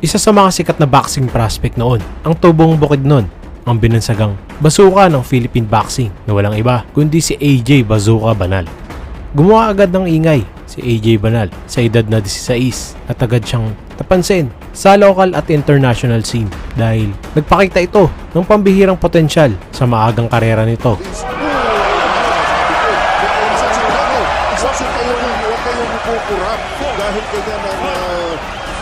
Isa sa mga sikat na boxing prospect noon, ang tubong bukid noon, ang binansagang basuka ng Philippine boxing na walang iba kundi si AJ Bazooka Banal. Gumawa agad ng ingay si AJ Banal sa edad na 16 at agad siyang napansin sa local at international scene dahil nagpakita ito ng pambihirang potensyal sa maagang karera nito. Isasya kayo ng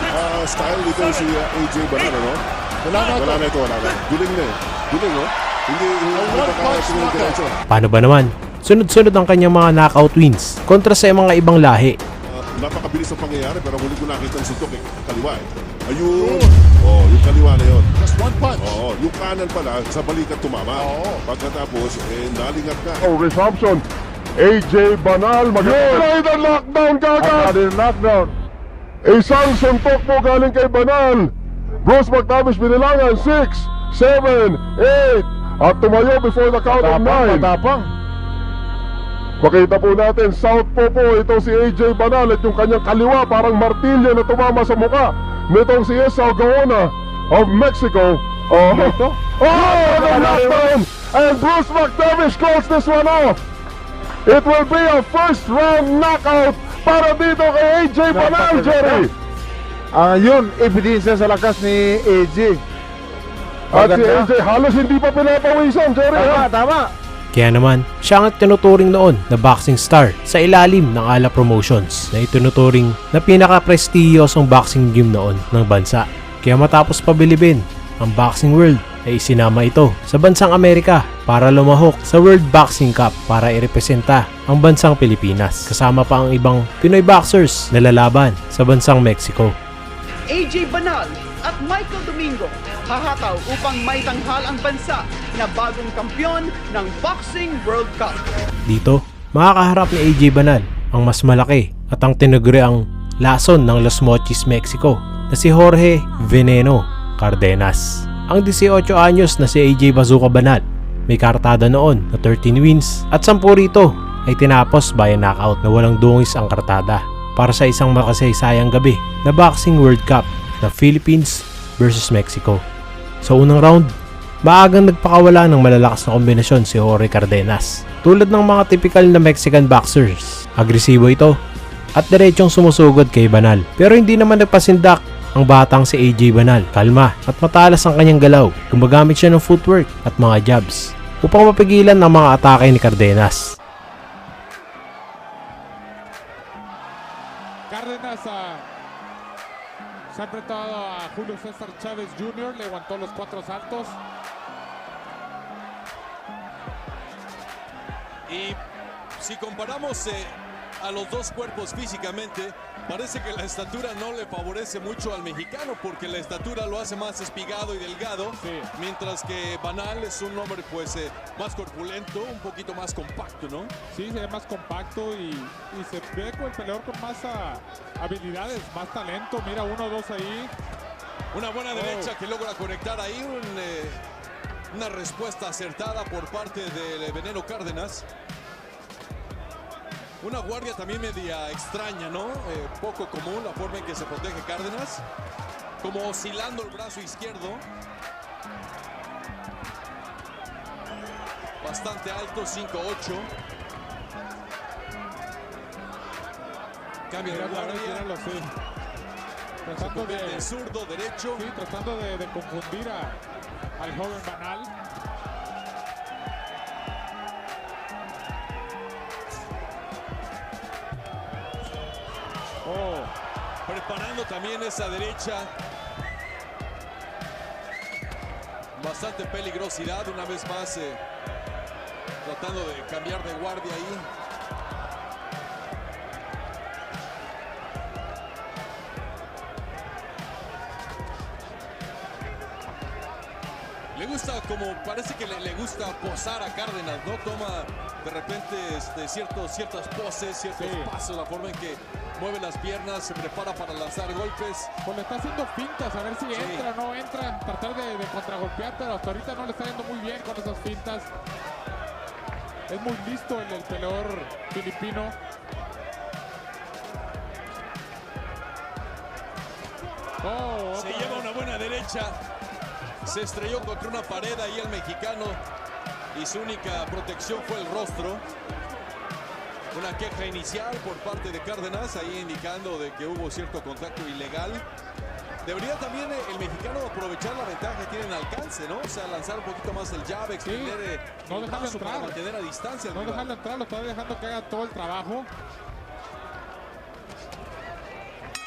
ang ah, style nito si AJ Banal, ano? Wala na, wala na ito, wala na. Guling na eh. Guling, no? Hindi, hindi, diretso. Paano ba naman? Sunod-sunod ang kanyang mga knockout wins kontra sa mga ibang lahi Ah, napakabilis ang pangyayari pero huli ko nakita ang suntok eh. Kaliwa eh. Ayun! Oh, yung kaliwa na yun. Just one punch. Oo, yung kanan pala sa balikat tumama. Oo. Pagkatapos, eh, nalingat ka. Oh, resumption. AJ Banal mag-try the knockdown kagad. At knockdown. Isang suntok po galing kay Banal. Bruce McTavish binilangan 6, 7, 8. At tumayo before the count of 9. Matapang. Makita po natin, southpaw po ito si AJ Banal at yung kanyang kaliwa parang martilyo na tumama sa muka nitong si Esau Gaona of Mexico. Oh, Ito? oh, the knockdown! And Bruce McTavish calls this one off. It will be a first round knockout para dito kay AJ Banal, Jerry. Ah, yun, ebidensya sa lakas ni AJ. At si. AJ halos hindi pa pinapawisan, Jerry. Tama, ha? tama. Kaya naman, siya ang tinuturing noon na boxing star sa ilalim ng Ala Promotions na itinuturing na pinaka-prestiyosong boxing gym noon ng bansa. Kaya matapos pabilibin ang boxing world ay isinama ito sa bansang Amerika para lumahok sa World Boxing Cup para irepresenta ang bansang Pilipinas kasama pa ang ibang Pinoy boxers na lalaban sa bansang Mexico. AJ Banal at Michael Domingo hahataw upang maitanghal ang bansa na bagong kampyon ng Boxing World Cup. Dito, makakaharap ni AJ Banal ang mas malaki at ang tinaguri ang lason ng Los Mochis, Mexico na si Jorge Veneno Cardenas. Ang 18 anyos na si AJ Bazooka Banal may kartada noon na 13 wins at 10 rito ay tinapos by a knockout na walang dungis ang kartada para sa isang makasaysayang gabi na Boxing World Cup na Philippines versus Mexico. Sa unang round, Maagang nagpakawala ng malalakas na kombinasyon si Jorge Cardenas. Tulad ng mga typical na Mexican boxers, agresibo ito at diretsong sumusugod kay Banal. Pero hindi naman nagpasindak ang batang si AJ Banal. Kalma at matalas ang kanyang galaw. Gumagamit siya ng footwork at mga jabs upang mapigilan ang mga atake ni Cardenas. Cárdenas ah, se ha enfrentado a Julio César Chávez Jr., le aguantó los cuatro saltos. Y si comparamos eh, a los dos cuerpos físicamente, parece que la estatura no le favorece mucho al mexicano porque la estatura lo hace más espigado y delgado, Sí. mientras que Banal es un hombre pues eh, más corpulento, un poquito más compacto, ¿no? Sí, se ve más compacto y, y se ve con el peleador con más ah, habilidades, más talento. Mira, uno, dos ahí. Una buena derecha que logra conectar ahí, un, eh, una respuesta acertada por parte del Veneno Cárdenas. Una guardia también media extraña, ¿no? Eh, poco común la forma en que se protege Cárdenas. Como oscilando el brazo izquierdo. Bastante alto, 5-8. Cambio de guardia. Tratando de, zurdo, derecho. sí, tratando de, de confundir a- al joven Banal. Preparando también esa derecha. Bastante peligrosidad una vez más. eh, tratando de cambiar de guardia ahí. Le gusta como parece que le, le gusta posar a Cárdenas, ¿no? Toma de repente este, ciertos, ciertas poses, ciertos Sí. pasos, la forma en que mueve las piernas, se prepara para lanzar golpes. pues le está haciendo fintas, a ver si Sí. entra o no entra. Tratar de, de contragolpear, pero hasta ahorita no le está yendo muy bien con esas fintas. Es muy listo el, el peleador filipino. Oh, Se lleva una buena derecha. Se estrelló contra una pared ahí el mexicano. Y su única protección fue el rostro. Una queja inicial por parte de Cárdenas, ahí indicando de que hubo cierto contacto ilegal. Debería también el mexicano aprovechar la ventaja que tiene en alcance, ¿no? O sea, lanzar un poquito más el jab, extender eh, no el dejarlo brazo para entrar. mantener a distancia. No dejarlo entrar, lo está dejando que haga todo el trabajo.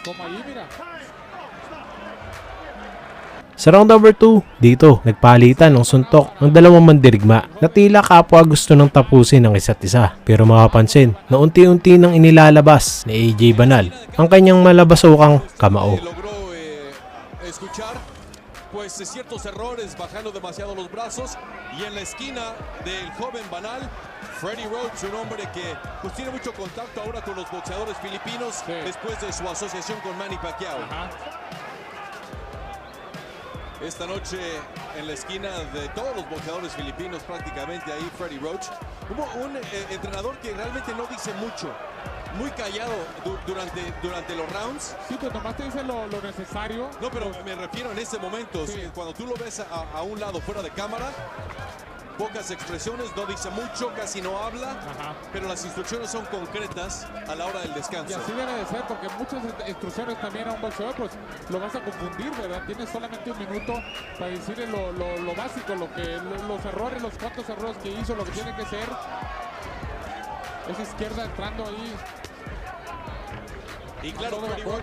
Como ahí, mira. Sa round number 2, dito, nagpalitan ng suntok ng dalawang mandirigma na tila kapwa gusto nang tapusin ng isa't isa. Pero mapapansin na unti-unti nang inilalabas ni AJ Banal ang kanyang malabasukang kamao. Pues ciertos errores bajando demasiado los brazos y en la esquina del joven Banal Freddy Roach, un hombre que pues tiene mucho contacto ahora con los boxeadores filipinos Sí. después de su asociación con Manny Pacquiao. Ajá. Esta noche en la esquina de todos los boxeadores filipinos prácticamente ahí Freddy Roach. Hubo un eh, entrenador que realmente no dice mucho, muy callado du- durante, durante los rounds. Sí, pues nomás te dice lo, lo necesario. No, pero me refiero en ese momento, sí, cuando tú lo ves a, a un lado fuera de cámara, pocas expresiones, no dice mucho, casi no habla, Ajá. pero las instrucciones son concretas a la hora del Y descanso. así debe de ser, porque muchas inst- instrucciones también a un boxeador, pues lo vas a confundir, ¿verdad? Tienes solamente un minuto para decirle lo, lo- lo básico, lo que, lo- los errores, los cuantos errores que hizo, lo que tiene que ser. Esa izquierda entrando ahí. Y claro,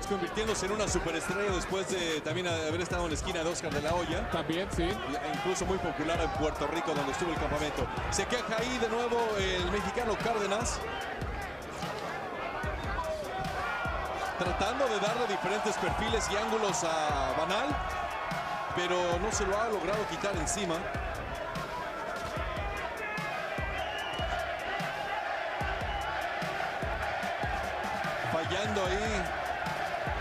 convirtiéndose en una superestrella después de también haber estado en la esquina de Oscar de la Hoya. También, sí. incluso muy popular en Puerto Rico donde estuvo el campamento. Se queja ahí de nuevo el mexicano Cárdenas. Tratando de darle diferentes perfiles y ángulos a Banal, pero no se lo ha logrado quitar encima. Ahí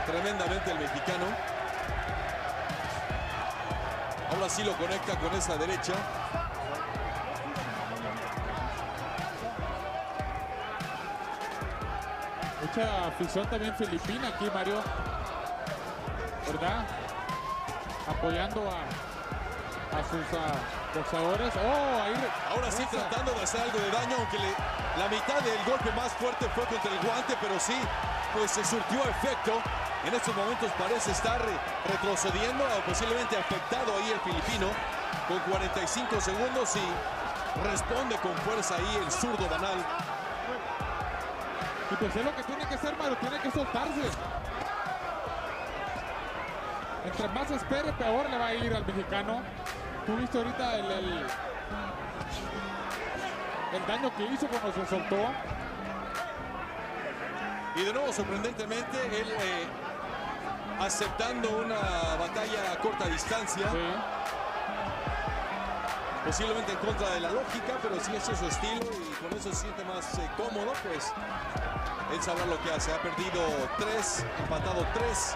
tremendamente el mexicano. Ahora sí lo conecta con esa derecha. Mucha afición también filipina aquí, Mario. ¿Verdad? Apoyando a, a sus boxeadores. Oh, ahí. Ahora sí tratando de hacer algo de daño, aunque le- la mitad del golpe más fuerte fue contra el guante, pero sí, pues se surtió efecto. En estos momentos parece estar retrocediendo, o posiblemente afectado ahí el filipino, con 45 segundos y responde con fuerza ahí el zurdo banal. Y pues es lo que tiene que hacer, Mario. Tiene que soltarse. Entre más espere, peor le va a ir al mexicano. Tú viste ahorita el, el daño que hizo cuando se soltó. Y de nuevo, sorprendentemente, él eh, aceptando una batalla a corta distancia. Sí. posiblemente en contra de la lógica, pero si ese es su estilo y con eso se siente más eh, cómodo, pues él sabrá lo que hace. Ha perdido tres, empatado tres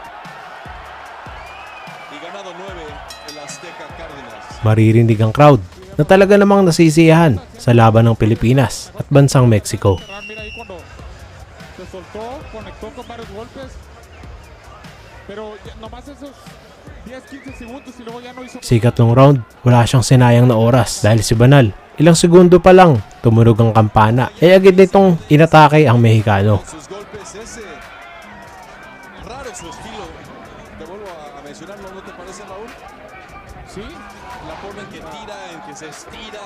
y ganado nueve el Azteca Cárdenas. Maririnig ang crowd na talaga namang nasisiyahan sa laban ng Pilipinas at bansang Mexico. Golpes. Pero nomás esos 10, 15 segundos y luego ya no hizo Sikat ng round, wala siyang sinayang na oras dahil si Banal. Ilang segundo pa lang, tumunog ang kampana. Ay agad nitong inatake ang Mexicano. Sus golpes es eh, raro su estilo. Te vuelvo a, a mencionarlo, ¿no te parece, Raúl? Sí. La forma en que tira, en que se estira.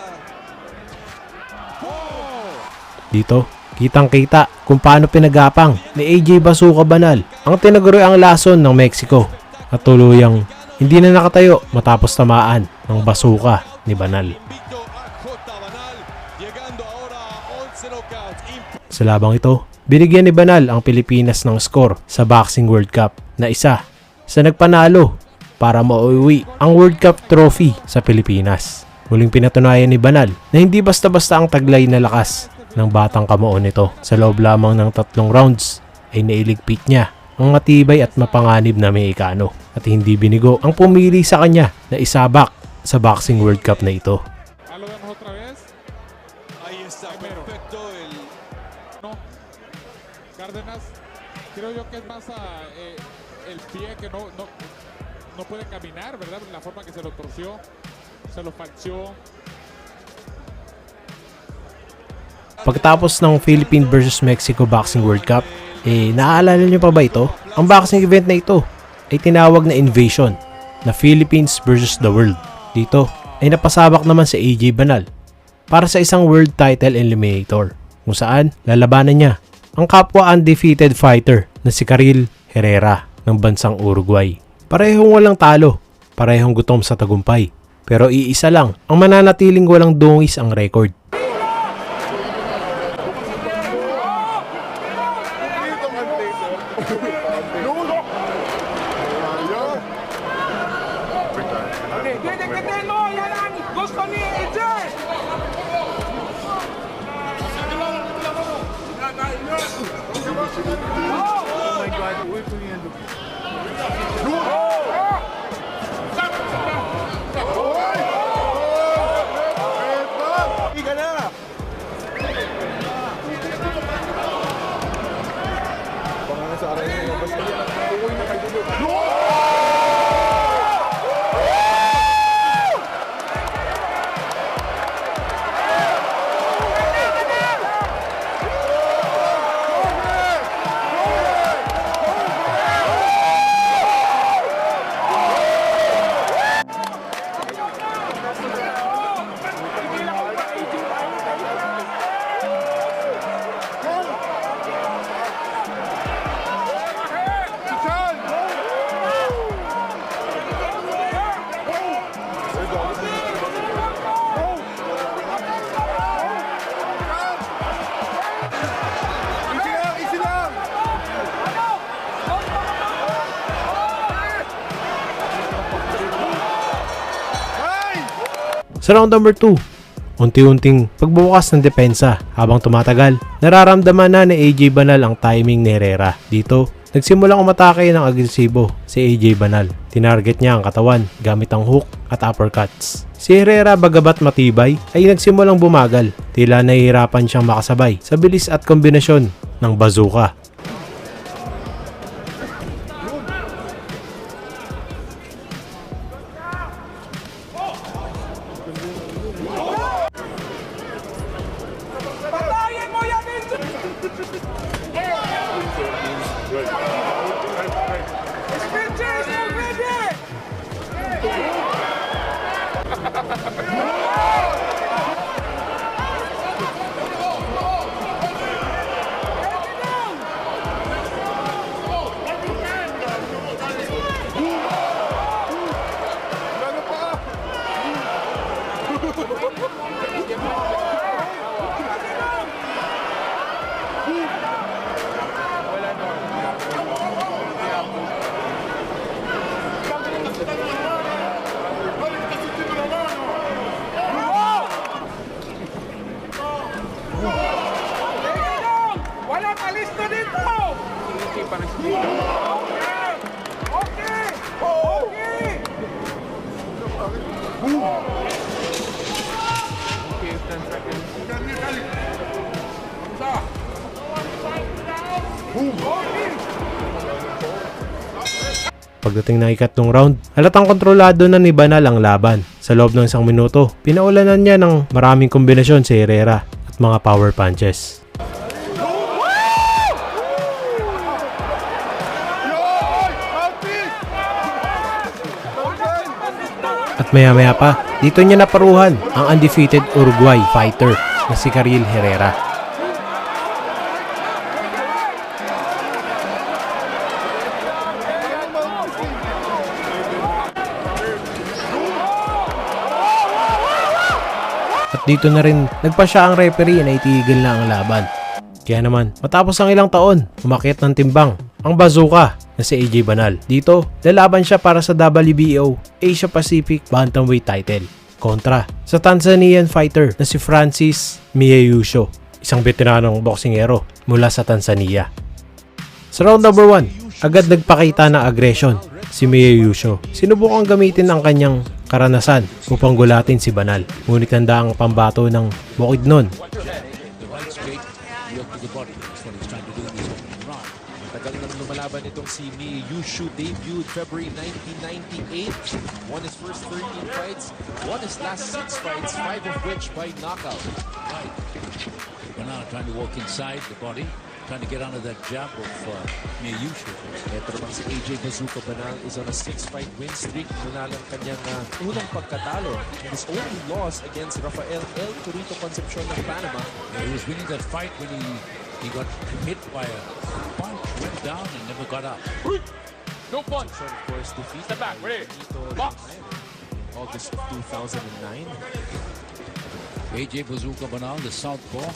Dito, kitang kita kung paano pinagapang ni AJ Basuka Banal ang tinaguri ang lason ng Mexico at tuluyang hindi na nakatayo matapos tamaan ng basuka ni Banal. Invicto a J. Banal, llegando ahora a 11 knockouts. Imp- Sa labang ito, binigyan ni Banal ang Pilipinas ng score sa Boxing World Cup na isa sa nagpanalo para mauwi ang World Cup trophy sa Pilipinas. Muling pinatunayan ni Banal na hindi basta-basta ang taglay na lakas ng batang kamoon nito. Sa loob lamang ng tatlong rounds ay nailigpit niya ang matibay at mapanganib na Mexicano at hindi binigo ang pumili sa kanya na isabak sa Boxing World Cup na ito. Lo vemos otra vez. Ahí está, Primero. perfecto el No. Cárdenas, creo yo que es más eh, el pie que no, no no puede caminar, ¿verdad? La forma que se lo torció, se lo falció. Pagkatapos ng Philippine versus Mexico Boxing World Cup, eh naaalala niyo pa ba ito? Ang boxing event na ito ay tinawag na Invasion na Philippines versus the World. Dito ay napasabak naman si AJ Banal para sa isang world title eliminator kung saan lalabanan niya ang kapwa undefeated fighter na si Karil Herrera ng bansang Uruguay. Parehong walang talo, parehong gutom sa tagumpay. Pero iisa lang ang mananatiling walang dungis ang record. Sa round number 2, unti-unting pagbubukas ng depensa habang tumatagal. Nararamdaman na ni AJ Banal ang timing ni Herrera. Dito, nagsimulang umatake ng agresibo si AJ Banal. Tinarget niya ang katawan gamit ang hook at uppercuts. Si Herrera bagabat matibay ay nagsimulang bumagal. Tila nahihirapan siyang makasabay sa bilis at kombinasyon ng bazooka Pagdating ng ikatlong round, halatang kontrolado na ni Banal ang laban. Sa loob ng isang minuto, pinaulanan niya ng maraming kombinasyon si Herrera at mga power punches. At maya maya pa, dito niya naparuhan ang undefeated Uruguay fighter na si Karil Herrera. At dito na rin nagpa siya ang referee na itigil na ang laban. Kaya naman, matapos ang ilang taon, umakyat ng timbang ang bazooka na si AJ Banal. Dito, lalaban siya para sa WBO Asia Pacific Bantamweight title kontra sa Tanzanian fighter na si Francis Miyayusho, isang veteranong boksingero mula sa Tanzania. Sa round number 1, agad nagpakita ng aggression si Miyayusho. Sinubukang gamitin ang kanyang karanasan upang gulatin si Banal. Ngunit handa ang pambato ng bukid nun si Mi Yushu debuted February 1998. Won his first 13 fights, won his last 6 fights, 5 of which by knockout. Right. Banal trying to walk inside the body, trying to get under that jab of uh, Miyushu. Naman si AJ Bazooka Banal is on a 6-fight win streak mula lang kanyang uh, unang pagkatalo. And his only loss against Rafael El Torito Concepcion of Panama. Yeah, he was winning that fight when he, he got hit by a punch, went down and never got up. No punch. Of course, defeated Step back, ready. Box. August of 2009. AJ Bazooka Banal, the southpaw,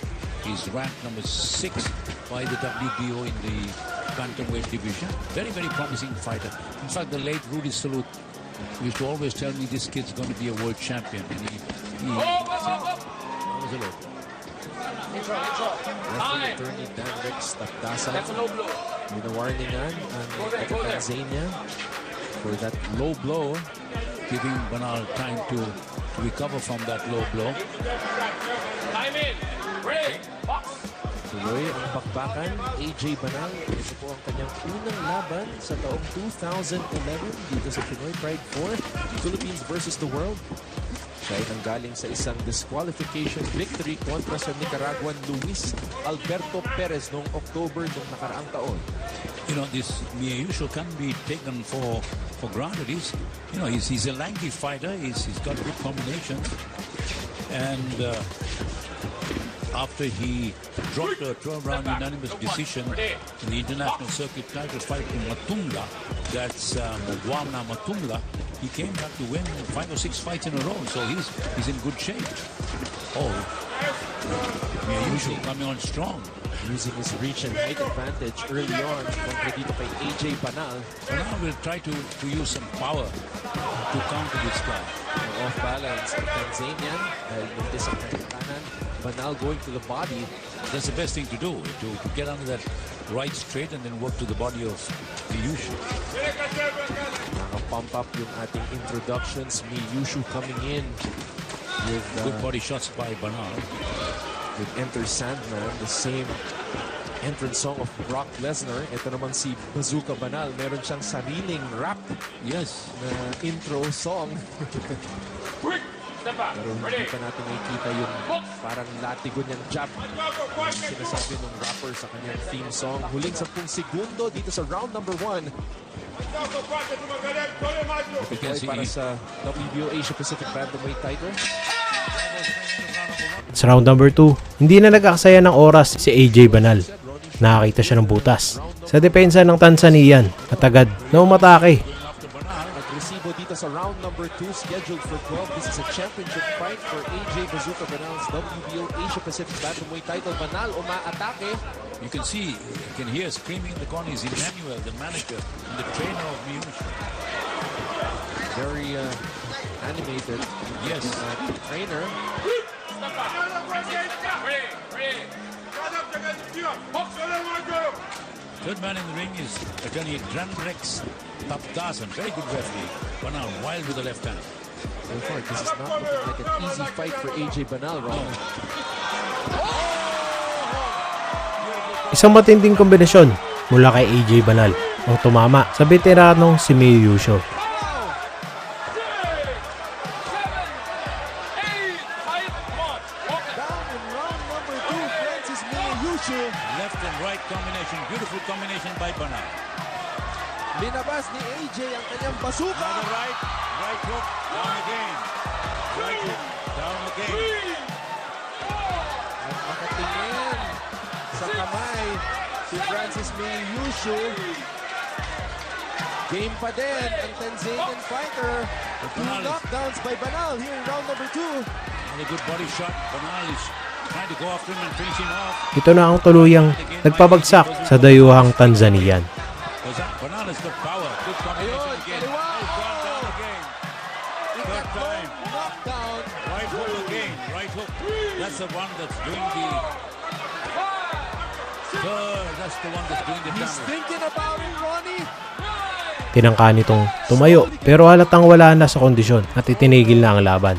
is ranked number six by the WBO in the bantamweight division. Very, very promising fighter. In fact, the late Rudy Salute used to always tell me this kid's going to be a world champion. And he, he Oh, oh, oh, oh. Attorney Dan Rex Takdasan. That's a low blow. Winawarningan ang Go there, go there. Tanzania for that low blow. Giving Banal time to, to recover from that low blow. Time in. Box. Tuloy ang bakbakan. AJ Banal. Ito po ang kanyang unang laban sa taong 2011 dito sa Pinoy Pride 4. Philippines versus the World. Siya ay nanggaling sa isang disqualification victory kontra sa Nicaraguan Luis Alberto Perez noong October noong nakaraang taon. you know, this Miyushu can be taken for for granted. He's, you know, he's, he's a lanky fighter. He's, he's got good combinations. And uh, after he dropped a 12-round unanimous decision in the international circuit title fight in Matunga, that's uh, Mugwamna Matunga, he came back to win five or six fights in a row. So he's he's in good shape. Oh, Miyushu coming on strong. Using his reach and height advantage early on kontra dito kay AJ Banal. Now we'll try to, to use some power to counter this guy. Off balance Tanzanian dahil ang kanan. Banal going to the body. That's the best thing to do, to, to get under that right straight and then work to the body of Miyushu. Nakapump up yung ating introductions. Miyushu coming in with, Good uh, body shots by Banal. with Enter Sandman, the same entrance song of Brock Lesnar. Ito naman si Bazooka Banal. Meron siyang sariling rap Yes. na intro song. Quick. Pero hindi pa natin nakikita yung parang latigo niyang jab. Yung sinasabi ng rapper sa kanyang theme song. Huling 10 segundo dito sa round number 1. You can Ay see para he- sa WBO Asia Pacific Bantamweight title. Sa round number 2, hindi na nag-aksaya ng oras si AJ Banal. Nakakita siya ng butas. Sa depensa ng Tanzanian at agad na umatake. Nagresibo dito sa round number 2 scheduled for 12. This is a championship fight for AJ Bazooka Banal's WBO Asia Pacific Bantamweight title. Banal umaatake. You can see, you can hear screaming in the corner is Emmanuel, the manager and the trainer of Miyushu. Very uh, animated. Yes. Yung ating trainer. Third man in the ring is attorney Drandrex Tapdasan. Very good referee. Banal wild with the left hand. So far, this is not looking like an easy fight for AJ Banal, Ron. Isang matinding kombinasyon mula kay AJ Banal ang tumama sa veteranong si Miyusho. Down by Banal here in round number 2. And a good body shot. Banal is trying to go after him and finish him off. Ito na ang tuluyang nagpabagsak sa dayuhang Tanzanian. Banal has got power. Good combination Ayun, again. He's again. Third time. Knockdown. Right hook again. Right hook. That's the one that's doing the. Third, that's the one that's doing the He's damage. thinking about it, Ronnie. Tinangka nitong tumayo pero halatang wala na sa kondisyon at itinigil na ang laban.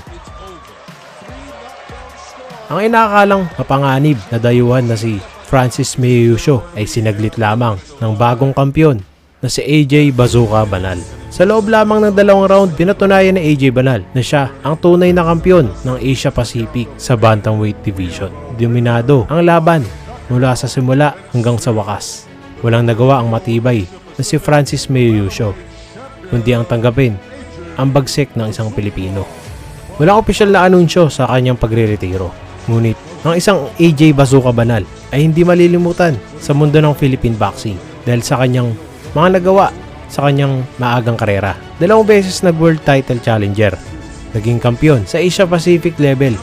Ang inakalang mapanganib na dayuhan na si Francis Miyusho ay sinaglit lamang ng bagong kampyon na si AJ Bazooka Banal. Sa loob lamang ng dalawang round, pinatunayan ni AJ Banal na siya ang tunay na kampyon ng Asia Pacific sa Bantamweight Division. Dominado ang laban mula sa simula hanggang sa wakas. Walang nagawa ang matibay na si Francis Mayusho, kundi ang tanggapin ang bagsik ng isang Pilipino. Walang opisyal na anunsyo sa kanyang pagre-retiro. Ngunit, ang isang AJ Bazooka Banal ay hindi malilimutan sa mundo ng Philippine boxing dahil sa kanyang mga nagawa sa kanyang maagang karera. Dalawang beses nag-world title challenger. Naging kampiyon sa Asia Pacific level